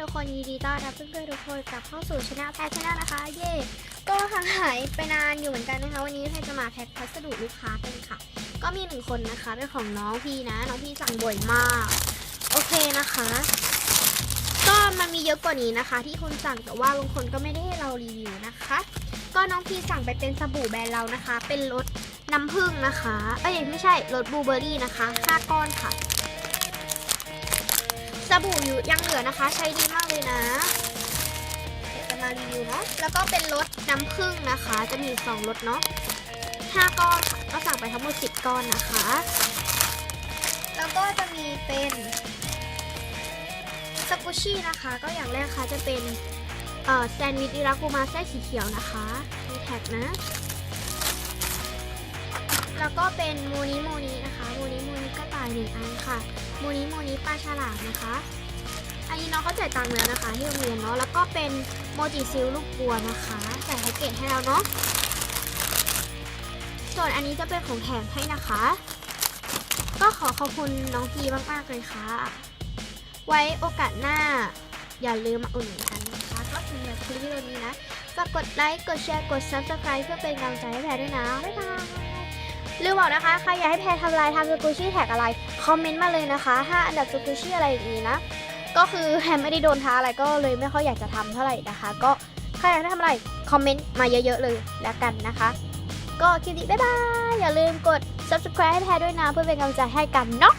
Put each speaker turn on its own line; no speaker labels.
ทุกคนยินดีต้อนรับเพื่อนๆทุกคนกลับเข้าสู่ช anel แพทชนลนะคะ เย่ก็ห่างหายไปนานอยู่เหมือนกันนะคะ วันนี้แพทจะมาแพ็คพัสดุลูกค้ากันค่ะ ก็มีหนึ่งคนนะคะเป็นของน้องพี่นะ น้องพี่สั่งบ่อยมาก โอเคนะคะ ก็มันมีเยอะกว่านี้นะคะ ที่คุณสั่งแต่ว่าบางคนก็ไม่ได้ให้เรารีวิวนะคะ ก็น้องพี่สั่งไปเป็นสบู่แบรนด์เรานะคะ เป็นรสน้ำผึ้งนะคะ เอ้ยไม่ใช่รสบลูเบอร์รี่นะคะ5ก้อนค่ะ บู่อยู่ยังเหลือนะคะ ใช้ดีมากเลยนะเดี๋ยวจะมารีวิวเนาะแล้วก็เป็นรสน้ำผึ้งนะคะ จะมีสองรสเนาะ5ก้อนค่ะก็สั่งไปทั้งหมด10ก้อนนะคะ แล้วก็จะมีเป็นสกุชี่นะคะ ก็อย่างแรกค่ะจะเป็นเอ่อแซนด์วิชอิรากุมาไส้สีเขียวนะคะมีแท็กนะ แล้วก็เป็นโมนิโมนินะคะโมนิโมนิกระต่ายหนึ่งอันค่ะ โมนิโมนิปลาฉลามนะคะ อันนี้น้องเขาจ่ายตังค์แล้วนะคะ ที่โรงเรียนเนาะ แล้วก็เป็นโมจิซิลลูกบัวนะคะ ใส่แพ็กเกจให้เราเนาะ ส่วนอันนี้จะเป็นของแถมให้นะคะ ก็ขอขอบคุณน้องพีมากๆเลยค่ะ ไว้โอกาสหน้า อย่าลืมมาอุ่นนกันนะคะ ก็ถึงแบบคลิปวิดีโอนี้นะ ฝากกดไลค์ กดแชร์ กด subscribe เพื่อเป็นกำลังใจให้แพรด้วยนะ บ๊ายบาย ลืมบอกนะคะใครอยากให้แพรทำลายทำสกูชี่แท็กอะไร คอมเมนต์มาเลยนะคะ ถ้าอันดับสกูชี่อะไรอย่างนี้นะ ก็คือแพรไม่ได้โดนท้าอะไรก็เลยไม่ค่อยอยากจะทำเท่าไหร่นะคะ ก็ใครอยากให้ทำอะไร คอมเมนต์มาเยอะๆเลยแล้วกันนะคะ ก็คลิปนี้บ๊ายบาย อย่าลืมกด subscribe ให้แพรด้วยนะเพื่อเป็นกำลังใจให้กันเนาะ